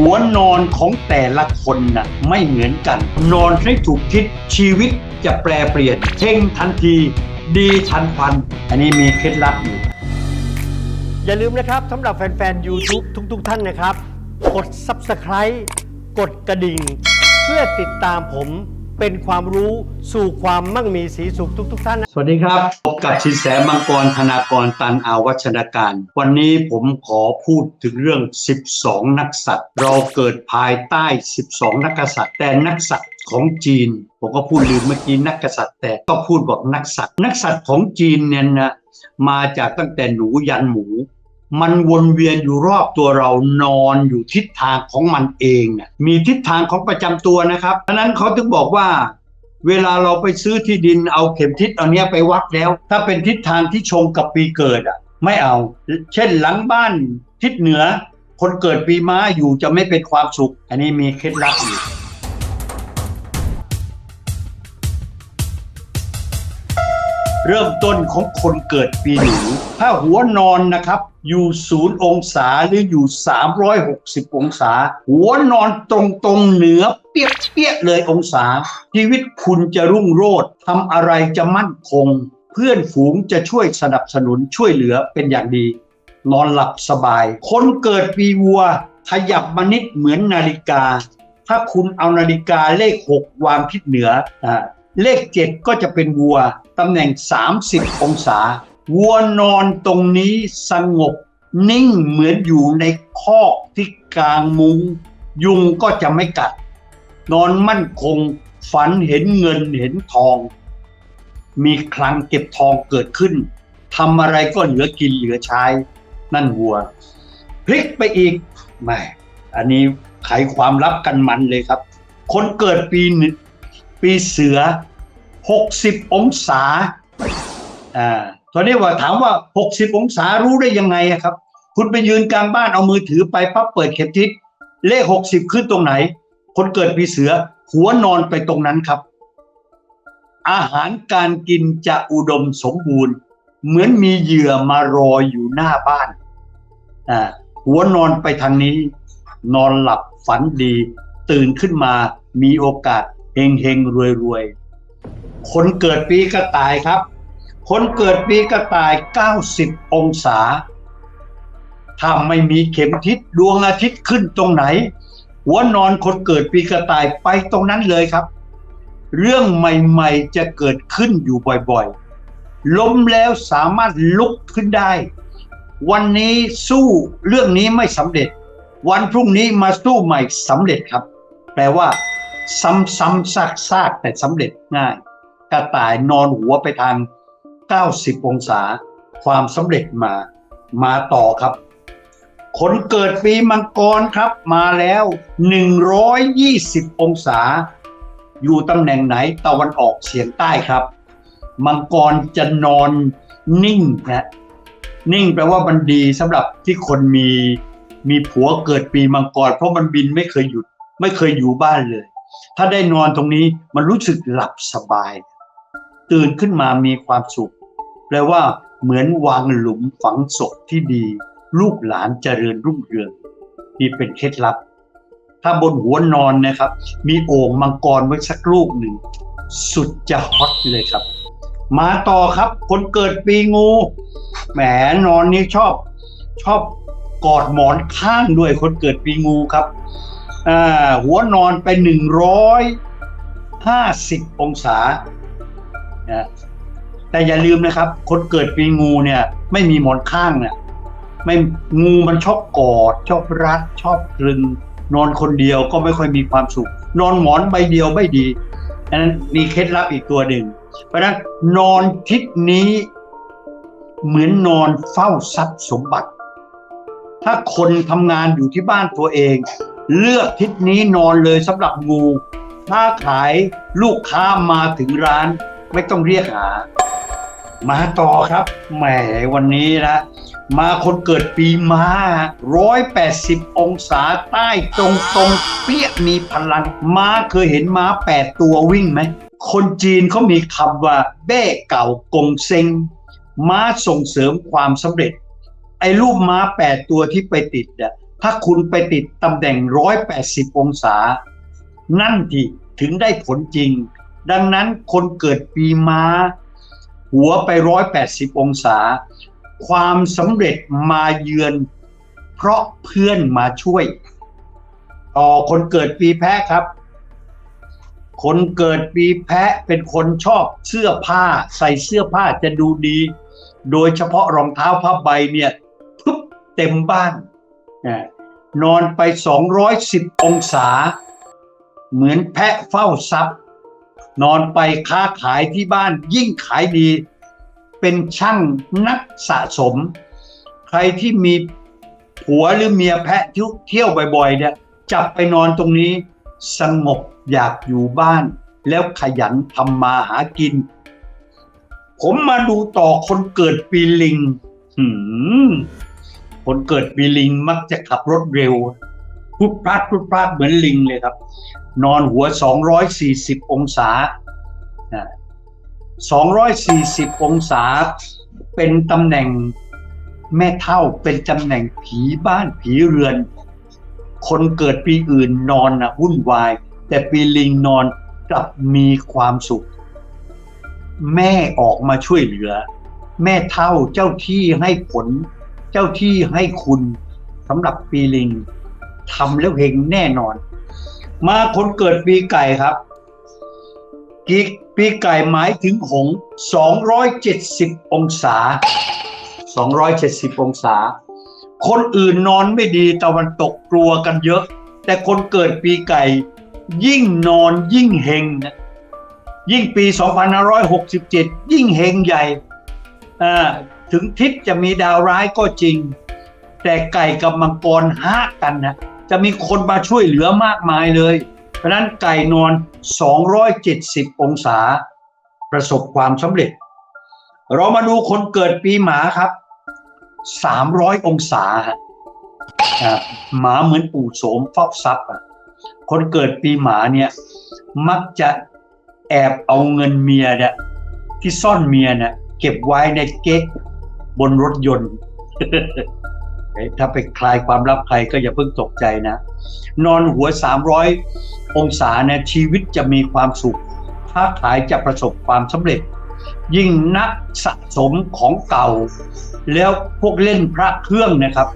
หัวนอนของแต่ละคนน่ะไม่เหมือนกัน นอนให้ถูกทิศชีวิตจะแปรเปลี่ยนเช่งทันที ดีทันพัน อันนี้มีเคล็ดลับอยู่อย่าลืมนะครับสำหรับแฟนๆ YouTube ทุกๆ ท่านนะครับ กด Subscribe กดกระดิ่ง เพื่อติดตามผม เป็นความรู้สู่ความมั่งมีสีสุขทุก ๆ ท่าน สวัสดีครับ พบกับชินแสมังกรธนากรตันอาวัชนาการ วันนี้ผมขอพูดถึงเรื่อง 12 นักสัตว์เราเกิดภายใต้ 12 นักกษัตริย์แต่นักสัตว์ของจีน ผมก็พูดลืมเมื่อกี้นักกษัตริย์แต่ก็พูดบอกนักสัตว์นักสัตว์ของจีนเนี่ยนะมาจากตั้งแต่หนูยันหมู มันวนเวียนอยู่รอบตัวเรานอนอยู่ทิศทางของมันเองน่ะมีทิศทางของประจำตัวนะครับฉะนั้นเขาถึงบอกว่า เวลาเราไปซื้อที่ดินเอาเข็มทิศเอาเนี้ยไปวัดแล้ว ถ้าเป็นทิศทางที่ชงกับปีเกิดอะ ไม่เอา เช่นหลังบ้านทิศเหนือ คนเกิดปีม้าอยู่จะไม่เป็นความสุข อันนี้มีเคล็ดลับอยู่ เริ่มต้นของคนเกิดปีหนูถ้าหัวนอนนะครับ อยู่ศูนย์องศาหรืออยู่ 360 องศา หัวนอนตรงๆเหนือเปี้ยเปี้ยๆเลยองศา ชีวิตคุณจะรุ่งโรจน์ทำอะไรจะมั่นคง เพื่อนฝูงจะช่วยสนับสนุนช่วยเหลือเป็นอย่างดี นอนหลับสบาย คนเกิดปีวัว ขยับมานิดเหมือนนาฬิกาถ้าคุณเอานาฬิกาเลข 6 วางทิศเหนืออ เลข 7 ก็จะเป็นวัวตำแหน่ง 30 องศา วัวนอนตรงนี้สงบ นิ่งเหมือนอยู่ในคอกที่กลางมุงยุงก็จะไม่กัด นอนมั่นคงฝันเห็นเงินเห็นทอง มีคลังเก็บทองเกิดขึ้นทำอะไรก็เหลือกินเหลือใช้ นั่นวัว พลิกไปอีกแหม่อันนี้ไขความลับกันมันเลยครับ คนเกิดปีหนึ่ง ปีเสือ 60 องศาอ่าตอนนี้ว่าถามว่า 60 องศารู้ได้ยังไงครับ คุณไปยืนกลางบ้านเอามือถือไปปั๊บเปิดเข็มทิศเลข 60 ขึ้นตรงไหน คนเกิดปีเสือ หัวนอนไปตรงนั้นครับ อาหารการกินจะอุดมสมบูรณ์ เหมือนมีเหยื่อมารออยู่หน้าบ้านอ่าหัวนอนไปทางนี้ นอนหลับฝันดี ตื่นขึ้นมามีโอกาส เฮงเฮงรวยรวยคนเกิดปีกระต่ายครับ คนเกิดปีกระต่าย 90 องศา ถ้าไม่มีเข็มทิศดวงอาทิตย์ขึ้นตรงไหน หัวนอนคนเกิดปีกระต่ายไปตรงนั้นเลยครับ เรื่องใหม่ๆจะเกิดขึ้นอยู่บ่อยๆ ล้มแล้วสามารถลุกขึ้นได้ วันนี้สู้เรื่องนี้ไม่สำเร็จ วันพรุ่งนี้มาสู้ใหม่สำเร็จครับ แปลว่า ซ้ำๆซากๆแต่สำเร็จง่ายกระต่ายนอนหัวไปทาง 90 องศา ความสำเร็จมามาต่อครับ คนเกิดปีมังกรครับมาแล้ว 120 องศา อยู่ตำแหน่งไหนตะวันออกเฉียงใต้ครับ มังกรจะนอนนิ่งนะนิ่งแปลว่ามันดีสำหรับที่คนมีมีผัวเกิดปีมังกร เพราะมันบินไม่เคยหยุด ไม่เคยอยู่บ้านเลย ถ้าได้นอนตรงนี้มันรู้สึกหลับสบาย ตื่นขึ้นมามีความสุข แปลว่าเหมือนวางหลุมฝังศพที่ดี ลูกหลานเจริญรุ่งเรืองนี่เป็นเคล็ดลับ ถ้าบนหัวนอนนะครับ มีโอ่งมังกรไว้สักลูกหนึ่ง สุดจะฮอตเลยครับ มาต่อครับ คนเกิดปีงูแหมนอนนี่ชอบ ชอบกอดหมอนข้างด้วยคนเกิดปีงูครับ หัวนอนไปหนึ่งร้อยห้าสิบองศานะแต่อย่าลืมนะครับ คนเกิดปีงูเนี่ย ไม่มีหมอนข้างเนี่ยไม่งูมันชอบกอด ชอบรัดชอบกลึง นอนคนเดียวก็ไม่ค่อยมีความสุข นอนหมอนใบเดียวไม่ดีอันนั้นมีเคล็ดลับอีกตัวหนึ่ง เพราะฉะนั้นนอนทิศนี้เหมือนนอนเฝ้าทรัพย์สมบัติ ถ้าคนทำงานอยู่ที่บ้านตัวเอง เลือกทิศนี้นอนเลยสำหรับงู ถ้าขายลูกค้ามาถึงร้าน ไม่ต้องเรียกหา มาต่อครับแหมวันนี้นะมาคนเกิดปีม้าร้อยแปดสิบองศาใต้ตรงตรงๆเปี้ยมีพลัง ม้าเคยเห็นม้าแปดตัววิ่งไหม คนจีนเขามีคำว่าแบ้เก่ากงเซ็ง ม้าส่งเสริมความสำเร็จ ไอ้รูปม้าแปดตัวที่ไปติดอะ ถ้าคุณไปติดตำแหน่ง 180 องศา นั่นที่ถึงได้ผลจริง ดังนั้นคนเกิดปีม้า หัวไป 180 องศา ความสำเร็จมาเยือน เพราะเพื่อนมาช่วยต่อคนเกิดปีแพะครับ คนเกิดปีแพะเป็นคนชอบเสื้อผ้า ใส่เสื้อผ้าจะดูดี โดยเฉพาะรองเท้าผ้าใบเนี่ยปุ๊บเต็มบ้าน นอนไป 210 องศา เหมือนแพะเฝ้าทรัพย์ นอนไปค้าขายที่บ้านยิ่งขายดี เป็นช่างนักสะสม ใครที่มีผัวหรือเมียแพะทเที่ยวบ่อยๆเนี่ยจับไปนอนตรงนี้ สงบอยากอยู่บ้าน แล้วขยันทำมาหากิน ผมมาดูต่อคนเกิดปีลิง หืม คนเกิดปีลิงมักจะขับรถเร็วพุดพลาดพุดพลาดเหมือนลิงเลยครับ นอนหัว 240 องศาอ่า240 องศา เป็นตำแหน่งแม่เท่าเป็นตำแหน่งผีบ้านผีเรือน คนเกิดปีอื่นนอนนะวุ่นวาย แต่ปีลิงนอนกลับมีความสุข แม่ออกมาช่วยเหลือ แม่เท่าเจ้าที่ให้ผล จ้าที่ให้คุณสำหรับปีลิงทำแล้วเฮงแน่นอน มาคนเกิดปีไก่ครับกีปีไก่หมายถึงหง 270 องศา 270 องศา คนอื่นนอนไม่ดีตะวันตกกลัวกันเยอะ แต่คนเกิดปีไก่ ยิ่งนอนยิ่งเฮงนะยิ่งปี 2567 ยิ่งเฮงใหญ่อ่า ถึงทิศจะมีดาวร้ายก็จริง แต่ไก่กับมังกรห้ากันนะจะมีคนมาช่วยเหลือมากมายเลย เพราะนั้นไก่นอน 270 องศา ประสบความสำเร็จ เรามาดูคนเกิดปีหมาครับ 300 องศาฮะหมาเหมือนปู่โสมเฝ้าทรัพย์อะคนเกิดปีหมาเนี่ยมักจะแอบเอาเงินเมียเนี่ยที่ซ่อนเมียเนี่ยเก็บไว้ในเก๊ก บนรถยนต์ถ้าไปคลายความลับใครก็อย่าเพิ่งตกใจนะ นอนหัว 300 องศาเนี่ยชีวิตจะมีความสุขค้าขายจะประสบความสำเร็จ ยิ่งนักสะสมของเก่า แล้วพวกเล่นพระเครื่องนะครับ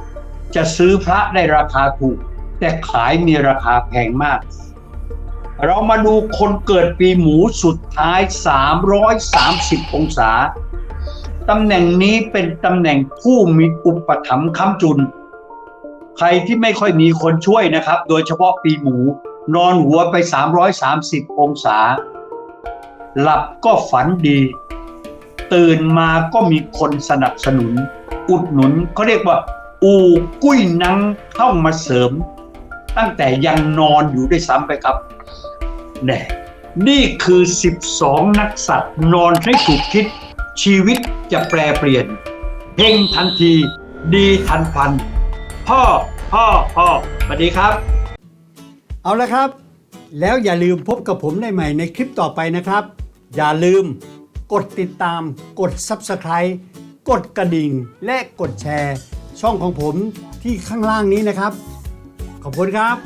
จะซื้อพระได้ราคาถูก แต่ขายมีราคาแพงมาก เรามาดูคนเกิดปีหมูสุดท้าย 330 องศา ตำแหน่งนี้เป็นตำแหน่งผู้มีอุปถัมภ์ค้ำจุน ใครที่ไม่ค่อยมีคนช่วยนะครับ โดยเฉพาะปีหมู นอนหัวไป 330 องศา หลับก็ฝันดี ตื่นมาก็มีคนสนับสนุน อุดหนุนเขาเรียกว่า อูกุ้ยนังเข้ามาเสริม ตั้งแต่ยังนอนอยู่ด้วยซ้ำไปครับแน่นี่คือ 12 นักสัตว์นอนให้ถูกทิศ ชีวิตจะแปรเปลี่ยนเฮงทันที ดีทันควัน พ่อ พ่อ พ่อสวัสดีครับ เอาละครับ แล้วอย่าลืมพบกับผมได้ใหม่ในคลิปต่อไปนะครับ อย่าลืมกดติดตาม กด Subscribe กดกระดิ่ง และกดแชร์ ช่องของผมที่ข้างล่างนี้นะครับ ขอบคุณครับ